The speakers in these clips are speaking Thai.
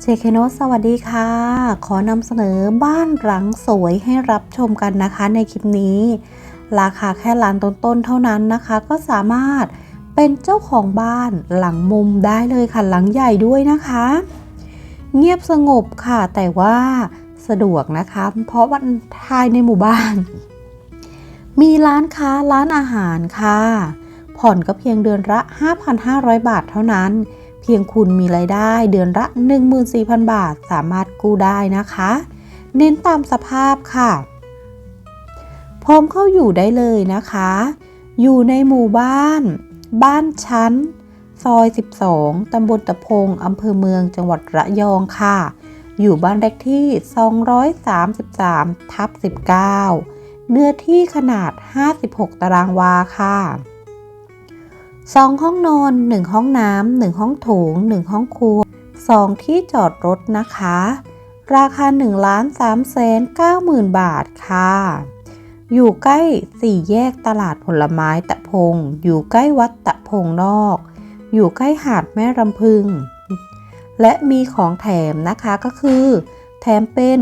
เชคเคโนตสวัสดีค่ะ ขอนำเสนอบ้านหลังสวยให้รับชมกันนะคะในคลิปนี้ ราคาแค่ล้านต้นๆเท่านั้นนะคะ ก็สามารถเป็นเจ้าของบ้านหลังมุมได้เลยค่ะหลังใหญ่ด้วยนะคะ เงียบสงบค่ะแต่ว่าสะดวกนะคะ เพราะวันทายในหมู่บ้าน มีร้านค้าร้านอาหารค่ะ ผ่อนก็เพียงเดือนละ 5,500 บาทเท่านั้น พียงคุณมีรายได้เดือนละ 14,000 บาท สามารถกู้ได้นะคะ เน้นตามสภาพค่ะ พร้อมเข้าอยู่ได้เลยนะคะ อยู่ในหมู่บ้าน บ้านชั้น ซอย 12 ตำบลตะพง อำเภอเมือง จังหวัดระยองค่ะ อยู่บ้านเลขที่ 233 ทับ 19 เนื้อที่ขนาด 56 ตารางวาค่ะ 2 ห้องนอน 1 ห้องน้ำ1ห้องโถง 1 ห้องครัว 2 ที่จอดรถนะคะ ราคา1ล้าน3แสน9หมื่นบาทค่ะ อยู่ใกล้สี่แยกตลาดผลไม้ตะพง อยู่ใกล้วัดตะพงนอก อยู่ใกล้หาดแม่รำพึง และมีของแถมนะคะก็คือ แถมเป็น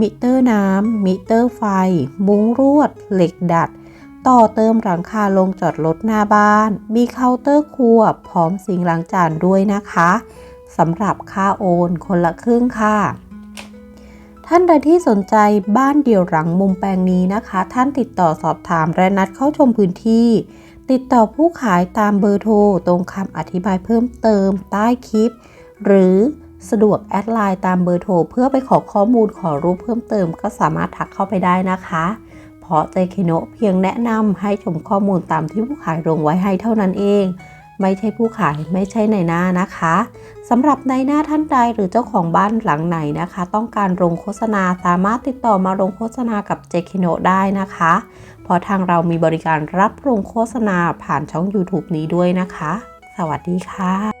มิเตอร์น้ำมิเตอร์ไฟ มุ้งรวด เหล็กดัด ต่อเติมหลังคาลงจอดรถหน้าบ้าน มีเคาน์เตอร์ครัวพร้อมสิงล้างจานด้วยนะคะสำหรับค่าโอนคนละครึ่งค่ะ ท่านใดที่สนใจบ้านเดี่ยวหลังมุมแปลงนี้นะคะ ท่านติดต่อสอบถามและนัดเข้าชมพื้นที่ ติดต่อผู้ขายตามเบอร์โทรตรงคำอธิบายเพิ่มเติมใต้คลิป หรือสะดวกแอดไลน์ตามเบอร์โทรเพื่อไปขอข้อมูลขอรูปเพิ่มเติมก็สามารถทักเข้าไปได้นะคะ เพราะเจคิโนะเพียงแนะนำให้ชมข้อมูลตามที่ผู้ขายลงไว้ให้เท่านั้นเอง ไม่ใช่ผู้ขายไม่ใช่ในหน้านะคะสำหรับในหน้าท่านใดหรือเจ้าของบ้านหลังไหนนะคะ ต้องการลงโฆษณาสามารถติดต่อมาลงโฆษณากับเจคิโนะได้นะคะ เพราะทางเรามีบริการรับลงโฆษณาผ่านช่อง YouTube นี้ด้วยนะคะ สวัสดีค่ะ